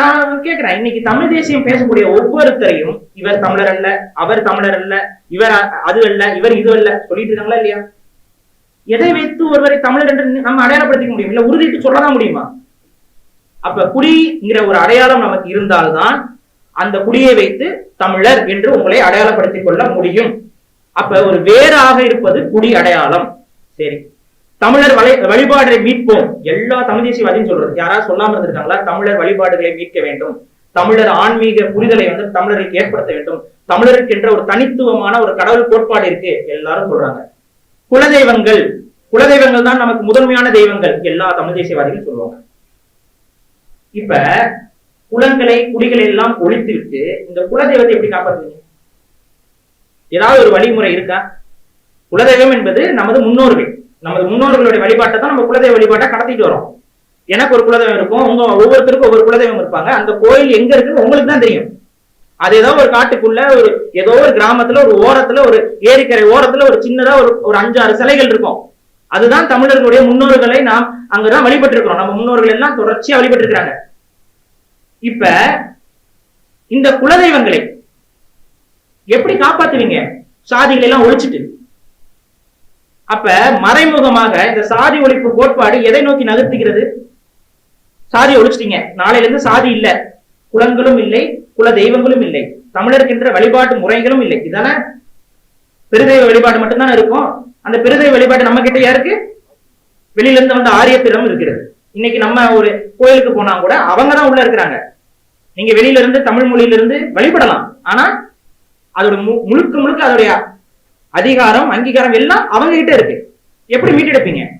நான் கேக்குறேன். இன்னைக்கு தமிழ் தேசியம் பேசக்கூடிய ஒவ்வொருத்தரையும் இவர் தமிழர் அல்ல அவர் தமிழர் அல்ல இவர் அது அல்ல இவர் இது அல்ல சொல்லிட்டு இருக்காங்களா இல்லையா? எதை வைத்து ஒருவரை தமிழர் என்று நம்ம அடையாளப்படுத்திக்க முடியும்? இல்ல உறுதிட்டு சொல்லதான் முடியுமா? அப்ப குடிங்கிற ஒரு அடையாளம் நமக்கு இருந்தால்தான் அந்த குடியை வைத்து தமிழர் என்று உங்களை அடையாளப்படுத்திக் கொள்ள முடியும். அப்ப ஒரு வேறாக இருப்பது குடி அடையாளம். சரி. தமிழர் வலை வழிபாடுகளை மீட்போம். எல்லா தமிழ் தேசியவாதியும் சொல்றது. யாராவது சொல்லாம இருந்திருக்காங்களா? தமிழர் வழிபாடுகளை மீட்க வேண்டும். தமிழர் ஆன்மீக புரிதலை வந்து தமிழருக்கு ஏற்படுத்த வேண்டும். தமிழருக்கு என்ற ஒரு தனித்துவமான ஒரு கடவுள் கோட்பாடு இருக்கு. எல்லாரும் சொல்றாங்க. குலதெய்வங்கள். குலதெய்வங்கள் தான் நமக்கு முதன்மையான தெய்வங்கள். எல்லா தமிழ் தேசியவாதிகளும் சொல்லுவாங்க. இப்ப குலங்களை குடிகளை எல்லாம் ஒழித்து விட்டு இந்த குலதெய்வத்தை எப்படி காப்பாற்றுவீங்க ஏதாவது ஒரு வழிமுறை இருக்கா? குலதெய்வம் என்பது நமது முன்னோர்கள். நமது முன்னோர்களுடைய வழிபாட்டை தான் நம்ம குலதெய்வ வழிபாட்டை கடத்திட்டு வரோம். எனக்கு ஒரு குலதெய்வம் இருக்கும் உங்க ஒவ்வொருத்தருக்கும் ஒவ்வொரு குலதெய்வம் இருப்பாங்க. அந்த கோயில் எங்க இருக்குன்னு உங்களுக்கு தான் தெரியும். அது ஏதோ ஒரு காட்டுக்குள்ள ஒரு ஏதோ ஒரு கிராமத்துல ஒரு ஓரத்துல ஒரு ஏரிக்கரை ஓரத்துல ஒரு சின்னதா ஒரு ஒரு அஞ்சாறு சிலைகள் இருக்கும். அதுதான் தமிழர்களுடைய முன்னோர்களை நாம் அங்கதான் வழிபட்டு இருக்கிறோம் நம்ம முன்னோர்கள் எல்லாம் தொடர்ச்சியா வழிபட்டு இருக்கிறாங்க இப்ப இந்த குலதெய்வங்களை எப்படி காப்பாத்துவீங்க? சாதிகளை எல்லாம் ஒழிச்சிட்டு. அப்ப மறைமுகமாக இந்த சாதி ஒழிப்பு கோட்பாடு எதை நோக்கி நகர்த்துகிறது? சாதி ஒழிச்சிட்டீங்க. நாளையில இருந்து சாதி இல்ல. குலங்களும் இல்லை குல தெய்வங்களும் இல்லை. தமிழருக்கின்ற வழிபாட்டு முறைகளும் இல்லை. இதானே பெருதெய்வ வழிபாடு மட்டும்தானே இருக்கும்? அந்த பெருதெய்வ வழிபாடு நம்ம கிட்ட யாருக்கு? வெளியில இருந்து வந்த ஆரியத்திடம் இருக்கிறது. இன்னைக்கு நம்ம ஒரு கோயிலுக்கு போனா கூட அவங்க தான் உள்ள இருக்கிறாங்க. நீங்க வெளியில இருந்து தமிழ் மொழியில இருந்து வழிபடலாம். ஆனா அதோட மு- முழுக்க முழுக்க அதோடைய அதிகாரம் அங்கீகாரம் எல்லாம் அவங்க கிட்ட இருக்கு. எப்படி மீட்டெடுப்பீங்க?